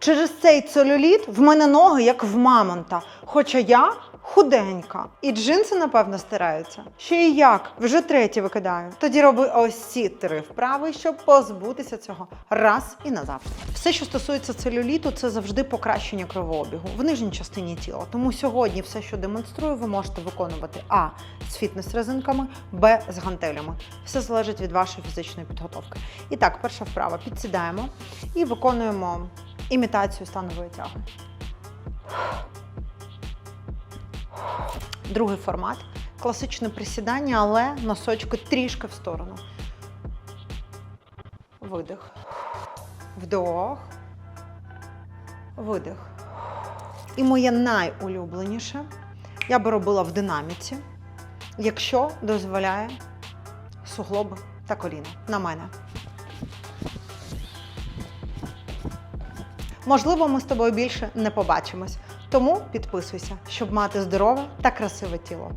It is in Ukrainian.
Через цей целюліт в мене ноги як в мамонта. Хоча я худенька. І джинси, напевно, стираються. Ще і як, вже третє викидаю. Тоді роби ось ці три вправи, щоб позбутися цього раз і назавжди. Все, що стосується целюліту, це завжди покращення кровообігу в нижній частині тіла. Тому сьогодні все, що демонструю, ви можете виконувати а з фітнес-резинками, б з гантелями. Все залежить від вашої фізичної підготовки. І так, перша вправа. Підсідаємо і виконуємо імітацію станової тяги. Другий формат класичне присідання, але носочки трішки в сторону. Видих. Вдох. Видих. І моє найулюбленіше я би робила в динаміці, якщо дозволяє суглоби та коліна. На мене. Можливо, ми з тобою більше не побачимось. Тому підписуйся, щоб мати здорове та красиве тіло.